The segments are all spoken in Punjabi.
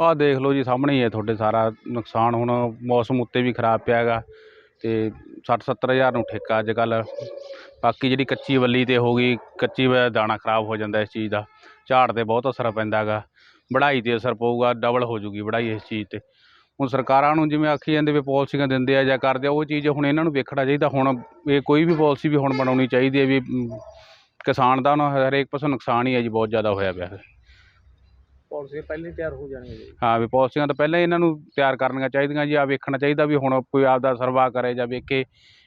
ਆਹ ਦੇਖ ਲਓ ਜੀ, ਸਾਹਮਣੇ ਹੀ ਹੈ ਤੁਹਾਡੇ ਸਾਰਾ ਨੁਕਸਾਨ। ਹੁਣ ਮੌਸਮ ਉੱਤੇ ਵੀ ਖਰਾਬ ਪਿਆ ਹੈਗਾ ਅਤੇ ਸੱਠ ਸੱਤਰ ਹਜ਼ਾਰ ਨੂੰ ਠੇਕਾ ਅੱਜ ਕੱਲ੍ਹ। ਬਾਕੀ ਜਿਹੜੀ ਕੱਚੀ ਵੱਲੀ ਤੇ ਹੋ ਗਈ, ਕੱਚੀ ਦਾਣਾ ਖਰਾਬ ਹੋ ਜਾਂਦਾ ਇਸ ਚੀਜ਼ ਦਾ। ਝਾੜ ਤੇ ਬਹੁਤ ਅਸਰ ਪੈਂਦਾ ਹੈਗਾ ਵਢਾਈ ਤੇ ਅਸਰ ਪਊਗਾ, ਡਬਲ ਹੋ ਜੂਗੀ ਵਢਾਈ ਇਸ ਚੀਜ਼ ਤੇ। ਹੁਣ ਸਰਕਾਰਾਂ ਨੂੰ ਜਿਵੇਂ ਆਖੀ ਜਾਂਦੇ ਵੀ ਪਾਲਿਸੀਆਂ ਦਿੰਦੇ ਆ ਜਾਂ ਕਰਦੇ ਆ, ਉਹ ਚੀਜ਼ ਹੁਣ ਇਹਨਾਂ ਨੂੰ ਵੇਖਣਾ ਚਾਹੀਦਾ। ਹੁਣ ਇਹ ਕੋਈ ਵੀ ਪਾਲਿਸੀ ਵੀ ਹੁਣ ਬਣਾਉਣੀ ਚਾਹੀਦੀ ਹੈ ਵੀ ਕਿਸਾਨ ਦਾ ਹੁਣ ਹਰੇਕ ਪਾਸੋਂ ਨੁਕਸਾਨ ਹੀ ਹੈ ਜੀ, ਬਹੁਤ ਜ਼ਿਆਦਾ ਹੋਇਆ ਪਿਆ। ਪਾਲਿਸੀ ਪਹਿਲਾਂ ਹੀ ਤਿਆਰ ਹੋ ਜਾਣਗੇ ਜੀ। ਹਾਂ ਵੀ ਪਾਲਿਸੀਆਂ ਤਾਂ ਪਹਿਲਾਂ ਹੀ ਇਹਨਾਂ ਨੂੰ ਤਿਆਰ ਕਰਨੀਆਂ ਚਾਹੀਦੀਆਂ ਜੀ। ਆ ਵੇਖਣਾ ਚਾਹੀਦਾ ਵੀ ਹੁਣ ਕੋਈ ਆਪਦਾ ਸਰਵਾ ਕਰੇ ਜਾਂ ਵੇਖੇ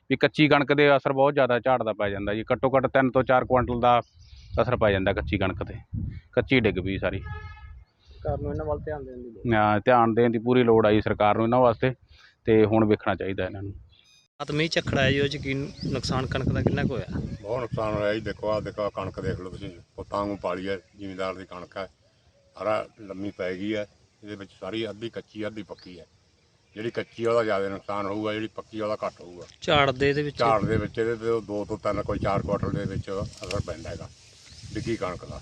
ਵੀ ਕੱਚੀ ਕਣਕ ਦੇ ਅਸਰ ਬਹੁਤ ਜ਼ਿਆਦਾ ਝਾੜ ਦਾ ਪੈ ਜਾਂਦਾ ਜੀ। ਘੱਟੋ ਘੱਟ 3 ਤੋਂ 4 ਕੁਇੰਟਲ ਦਾ ਅਸਰ ਪੈ ਜਾਂਦਾ ਕੱਚੀ ਕਣਕ ਤੇ। ਕੱਚੀ ਡਿੱਗ ਪਈ ਸਾਰੀ। ਸਰਕਾਰ ਨੂੰ ਇਹਨਾਂ ਵੱਲ ਧਿਆਨ ਦੇਣ ਦੀ ਲੋੜ ਅਹ ਧਿਆਨ ਦੇਣ ਦੀ ਪੂਰੀ ਲੋੜ ਆਈ ਸਰਕਾਰ ਨੂੰ ਇਹਨਾਂ ਵਾਸਤੇ ਤੇ ਹੁਣ ਵੇਖਣਾ ਚਾਹੀਦਾ ਇਹਨਾਂ ਨੂੰ। ਰਾਤ ਮੀਂਹ ਝੱਖੜਾ ਹੈ ਜੀ ਉਹ ਚ ਕੀ ਨੁਕਸਾਨ ਕਣਕ ਦਾ ਕਿੰਨਾ ਕੁ ਹੋਇਆ? ਬਹੁਤ ਨੁਕਸਾਨ ਹੋਇਆ ਜੀ। ਦੇਖੋ ਆ ਦੇਖੋ ਆਹ ਕਣਕ ਦੇਖ ਲਓ ਤੁਸੀਂ। ਪੁੱਤਾਂ ਵਾਂਗੂ ਪਾਲੀ ਹੈ ਜ਼ਿਮੀਂਦਾਰ ਦੀ ਕਣਕ ਹੈ। ਸਾਰਾ ਲੰਮੀ ਪੈ ਗਈ ਹੈ ਇਹਦੇ ਵਿੱਚ ਸਾਰੀ ਅੱਧੀ ਕੱਚੀ ਅੱਧੀ ਪੱਕੀ ਹੈ। ਜਿਹੜੀ ਕੱਚੀ ਉਹਦਾ ਜ਼ਿਆਦਾ ਨੁਕਸਾਨ ਹੋਊਗਾ ਜਿਹੜੀ ਪੱਕੀ ਉਹਦਾ ਘੱਟ ਹੋਊਗਾ। ਝਾੜ ਦੇ ਇਹਦੇ ਵਿੱਚ? ਝਾੜ ਦੇ ਵਿੱਚ ਇਹਦੇ ਤੇ ਦੋ ਤੋਂ ਤਿੰਨ ਕੋਈ ਚਾਰ ਕੁਆਟਰ ਦੇ ਵਿੱਚ ਅਸਰ ਪੈਂਦਾ ਹੈਗਾ ਡਿੱਗੀ ਕਣਕ ਦਾ।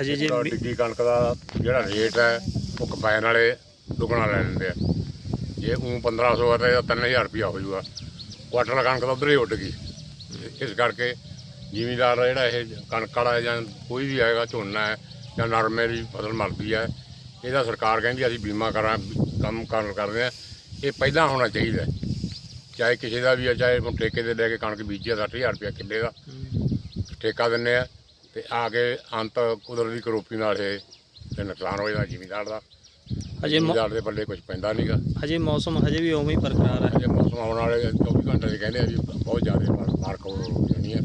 ਹਜੇ ਜੇ ਡਿੱਗੀ ਕਣਕ ਦਾ ਜਿਹੜਾ ਰੇਟ ਹੈ ਉਹ ਕੰਬਾਈਨ ਵਾਲੇ ਦੁੱਗਣਾ ਲੈ ਲੈਂਦੇ ਆ। ਜੇ ਉਹ 1500 ਹੈ ਤਾਂ ਇਹਦਾ 3000 ਰੁਪਇਆ ਹੋ ਜਾਊਗਾ। ਕੁਆਟਰ ਕਣਕ ਤਾਂ ਉਧਰ ਹੀ ਉੱਡ ਗਈ। ਇਸ ਕਰਕੇ ਜ਼ਿਮੀਦਾਰ ਜਿਹੜਾ ਇਹ ਕਣਕ ਵਾਲਾ ਜਾਂ ਕੋਈ ਵੀ ਹੈਗਾ ਝੋਨਾ ਹੈ ਜਾਂ ਨਰਮੇ ਦੀ ਫਸਲ ਮਰਦੀ ਹੈ। ਇਹਦਾ ਸਰਕਾਰ ਕਹਿੰਦੀ ਅਸੀਂ ਬੀਮਾ ਕਰਾਂ ਕੰਮ ਕਰਨ ਕਰਦੇ ਆ ਇਹ ਪਹਿਲਾਂ ਹੋਣਾ ਚਾਹੀਦਾ। ਚਾਹੇ ਕਿਸੇ ਦਾ ਵੀ ਹੈ ਚਾਹੇ ਹੁਣ ਠੇਕੇ ਤੇ ਲੈ ਕੇ ਕਣਕ ਬੀਜੀ ਆ 60000 ਰੁਪਇਆ ਕਿੱਲੇ ਦਾ। ਠੇਕਾ ਦਿੰਨੇ ਆ ਤੇ ਆ ਕੇ ਅੰਤ ਕੁਦਰਤੀ ਕਰੋਪੀ ਨਾਲ ਇਹ ਤੇ ਨੁਕਸਾਨ ਹੋ ਜਾਂਦਾ ਜ਼ਿਮੀਦਾਰ ਦਾ। ਹਜੇ ਜ਼ਿਮੀਦਾਰ ਦੇ ਪੱਲੇ ਕੁਝ ਪੈਂਦਾ ਨਹੀਂਗਾ ਹਜੇ ਮੌਸਮ ਹਜੇ ਵੀ ਉਵੇਂ ਹੀ ਬਰਕਰਾਰ ਹੈ। ਜੇ ਮੌਸਮ ਆਉਣ ਵਾਲੇ 24 ਘੰਟੇ ਦੇ ਕਹਿੰਦੇ ਆ ਵੀ ਬਹੁਤ ਜ਼ਿਆਦਾ ਵਰਖਾ ਹੋ ਜਾਣੀ ਹੈ।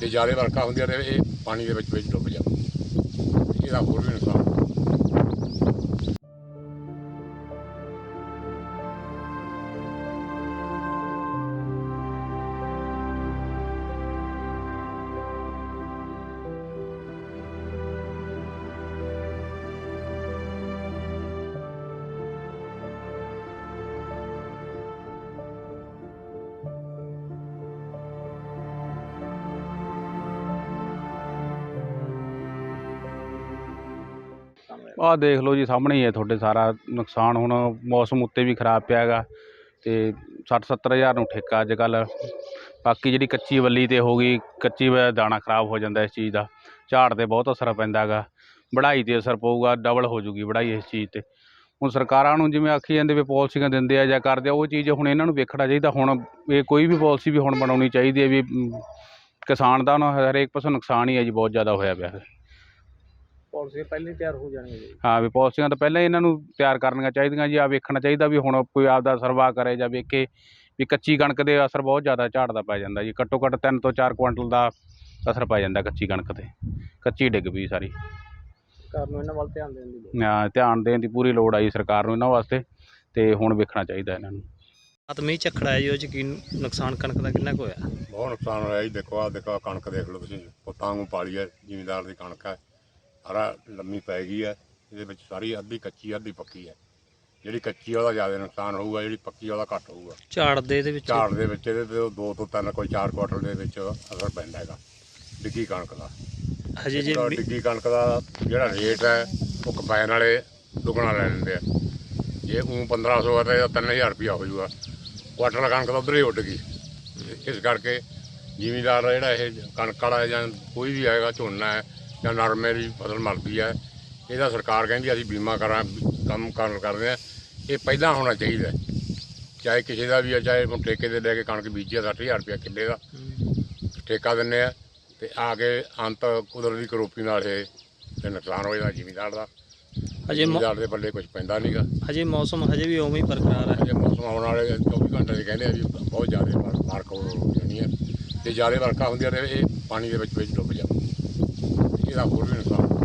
ਤੇ ਜ਼ਿਆਦਾ ਵਰਖਾ ਹੁੰਦੀ ਹੈ ਤੇ ਇਹ ਪਾਣੀ ਦੇ ਵਿੱਚ ਵਿੱਚ ਡੁੱਬ ਜਾਂਦਾ। ਇਹਦਾ ਹੋਰ ਵੀ ਨੁਕਸਾਨ ਆਹ ਦੇਖ ਲਓ ਜੀ ਸਾਹਮਣੇ ਹੀ ਹੈ ਤੁਹਾਡੇ ਸਾਰਾ ਨੁਕਸਾਨ। ਹੁਣ ਮੌਸਮ ਉੱਤੇ ਵੀ ਖਰਾਬ ਪਿਆ ਹੈਗਾ ਤੇ 60 70 ਹਜ਼ਾਰ ਨੂੰ ਠੇਕਾ ਅੱਜ ਕੱਲ੍ਹ ਬਾਕੀ ਜਿਹੜੀ ਕੱਚੀ ਵੱਲੀ ਤੇ ਹੋ ਗਈ ਕੱਚੀ ਵ- ਦਾਣਾ ਖਰਾਬ ਹੋ ਜਾਂਦਾ ਇਸ ਚੀਜ਼ ਦਾ। ਝਾੜ ਤੇ ਬਹੁਤ ਅਸਰ ਪੈਂਦਾ ਹੈਗਾ। ਵਢਾਈ ਤੇ ਅਸਰ ਪਊਗਾ ਡਬਲ ਹੋ ਜੂਗੀ ਵਢਾਈ ਇਸ ਚੀਜ਼ ਤੇ। ਹੁਣ ਸਰਕਾਰਾਂ ਨੂੰ ਜਿਵੇਂ ਆਖੀ ਜਾਂਦੇ ਵੀ ਪਾਲਿਸੀਆਂ ਦਿੰਦੇ ਆ ਜਾਂ ਕਰਦੇ ਆ ਉਹ ਚੀਜ਼ ਹੁਣ ਇਹਨਾਂ ਨੂੰ ਵੇਖਣਾ ਚਾਹੀਦਾ। ਹੁਣ ਇਹ ਕੋਈ ਵੀ ਪਾਲਿਸੀ ਵੀ ਹੁਣ ਬਣਾਉਣੀ ਚਾਹੀਦੀ ਹੈ ਵੀ ਮ, ਕਿਸਾਨ ਦਾ ਨਾ ਹਰੇਕ ਪਾਸੋਂ ਨੁਕਸਾਨ ਹੀ ਹੈ ਜੀ ਬਹੁਤ ਜ਼ਿਆਦਾ ਹੋਇਆ ਪਿਆ। ਪਾਲਿਸੀ ਪਹਿਲਾਂ ਹੀ ਤਿਆਰ ਹੋ ਜਾਣਗੇ ਜੀ। ਹਾਂ ਵੀ ਪਾਲਿਸੀਆਂ ਤਾਂ ਪਹਿਲਾਂ ਹੀ ਇਹਨਾਂ ਨੂੰ ਤਿਆਰ ਕਰਨੀਆਂ ਚਾਹੀਦੀਆਂ ਜੀ। ਆ ਵੇਖਣਾ ਚਾਹੀਦਾ ਵੀ ਹੁਣ ਕੋਈ ਆਪਦਾ ਸਰਵਾ ਕਰੇ ਜਾਂ ਵੇਖੇ ਵੀ ਕੱਚੀ ਕਣਕ ਦੇ ਅਸਰ ਬਹੁਤ ਜ਼ਿਆਦਾ ਝਾੜ ਦਾ ਪੈ ਜਾਂਦਾ ਜੀ। ਘੱਟੋ ਘੱਟ 3 ਤੋਂ 4 ਕੁਇੰਟਲ ਦਾ ਅਸਰ ਪੈ ਜਾਂਦਾ ਕੱਚੀ ਕਣਕ ਤੇ। ਕੱਚੀ ਡਿੱਗ ਪਈ ਸਾਰੀ। ਸਰਕਾਰ ਨੂੰ ਇਹਨਾਂ ਵੱਲ ਧਿਆਨ ਦੇਣ ਦੀ ਲੋੜ। ਅਹ ਧਿਆਨ ਦੇਣ ਦੀ ਪੂਰੀ ਲੋੜ ਆਈ ਸਰਕਾਰ ਨੂੰ ਇਹਨਾਂ ਵਾਸਤੇ ਤੇ ਹੁਣ ਵੇਖਣਾ ਚਾਹੀਦਾ ਇਹਨਾਂ ਨੂੰ। ਰਾਤ ਮੀਂਹ ਝੱਖੜਾ ਹੈ ਜੀ ਉਹ ਕੀ ਨੁਕਸਾਨ ਕਣਕ ਦਾ ਕਿੰਨਾ ਕੁ ਹੋਇਆ? ਬਹੁਤ ਨੁਕਸਾਨ ਹੋਇਆ ਜੀ। ਦੇਖੋ ਆ ਦੇਖੋ ਆਹ ਕਣਕ ਦੇਖ ਲਓ ਤੁਸੀਂ ਪੁੱਤਾਂ ਵਾਂਗੂ ਪਾਲੀ ਹੈ ਜ਼ਿਮੀਂਦਾਰ ਦੀ ਕਣਕ ਹੈ। ਸਾਰਾ ਲੰਮੀ ਪੈ ਗਈ ਹੈ ਇਹਦੇ ਵਿੱਚ ਸਾਰੀ ਅੱਧੀ ਕੱਚੀ ਅੱਧੀ ਪੱਕੀ ਹੈ। ਜਿਹੜੀ ਕੱਚੀ ਉਹਦਾ ਜ਼ਿਆਦਾ ਨੁਕਸਾਨ ਹੋਊਗਾ ਜਿਹੜੀ ਪੱਕੀ ਉਹਦਾ ਘੱਟ ਹੋਊਗਾ। ਝਾੜ ਦੇ ਇਹਦੇ ਵਿੱਚ? ਝਾੜ ਦੇ ਵਿੱਚ ਇਹਦੇ ਤੇ ਦੋ ਤੋਂ ਤਿੰਨ ਕੋਈ ਚਾਰ ਕੁਆਟਰ ਦੇ ਵਿੱਚ ਅਸਰ ਪੈਂਦਾ ਹੈਗਾ ਡਿੱਗੀ ਕਣਕ ਦਾ। ਹਜੇ ਜੇ ਡਿੱਗੀ ਕਣਕ ਦਾ ਜਿਹੜਾ ਰੇਟ ਹੈ ਉਹ ਕੰਬਾਈਨ ਵਾਲੇ ਦੁੱਗਣਾ ਲੈ ਲੈਂਦੇ ਆ। ਜੇ ਉਹ 1500 ਹੈ ਤਾਂ ਇਹਦਾ 3000 ਰੁਪਇਆ ਹੋ ਜਾਊਗਾ। ਕੁਆਟਰ ਕਣਕ ਤਾਂ ਉਧਰ ਹੀ ਉੱਡ ਗਈ। ਇਸ ਕਰਕੇ ਜ਼ਿਮੀਦਾਰ ਜਿਹੜਾ ਇਹ ਕਣਕ ਵਾਲਾ ਜਾਂ ਕੋਈ ਵੀ ਹੈਗਾ ਝੋਨਾ ਹੈ ਜਾਂ ਨਰਮੇ ਦੀ ਫਸਲ ਮਰਦੀ ਹੈ। ਇਹਦਾ ਸਰਕਾਰ ਕਹਿੰਦੀ ਅਸੀਂ ਬੀਮਾ ਕਰਾਂ ਕੰਮ ਕਰਨ ਕਰਦੇ ਆ ਇਹ ਪਹਿਲਾਂ ਹੋਣਾ ਚਾਹੀਦਾ। ਚਾਹੇ ਕਿਸੇ ਦਾ ਵੀ ਹੈ ਚਾਹੇ ਹੁਣ ਠੇਕੇ ਤੇ ਲੈ ਕੇ ਕਣਕ ਬੀਜੀ ਆ 60000 ਰੁਪਇਆ ਕਿੱਲੇ ਦਾ। ਠੇਕਾ ਦਿੰਨੇ ਆ ਤੇ ਆ ਕੇ ਅੰਤ ਕੁਦਰਤੀ ਕਰੋਪੀ ਨਾਲ ਇਹ ਤੇ ਨੁਕਸਾਨ ਹੋ ਜਾਂਦਾ ਜ਼ਿਮੀਦਾਰ ਦਾ। ਹਜੇ ਮੌ- ਜ਼ਿਮੀਦਾਰ ਦੇ ਪੱਲੇ ਕੁਝ ਪੈਂਦਾ ਨਹੀਂਗਾ ਹਜੇ ਮੌਸਮ ਹਜੇ ਵੀ ਉਵੇਂ ਹੀ ਬਰਕਰਾਰ ਹੈ। ਜੇ ਮੌਸਮ ਆਉਣ ਵਾਲੇ 24 ਘੰਟੇ ਦੇ ਕਹਿੰਦੇ ਆ ਵੀ ਬਹੁਤ ਜ਼ਿਆਦਾ ਵਰਖਾ ਹੋ ਜਾਣੀ ਹੈ। ਤੇ ਜ਼ਿਆਦਾ ਵਰਖਾ ਹੁੰਦੀ ਹੈ ਤੇ ਇਹ ਪਾਣੀ ਦੇ ਵਿੱਚ ਵਿੱਚ ਡੁੱਬ ਜਾਂਦਾ। y la a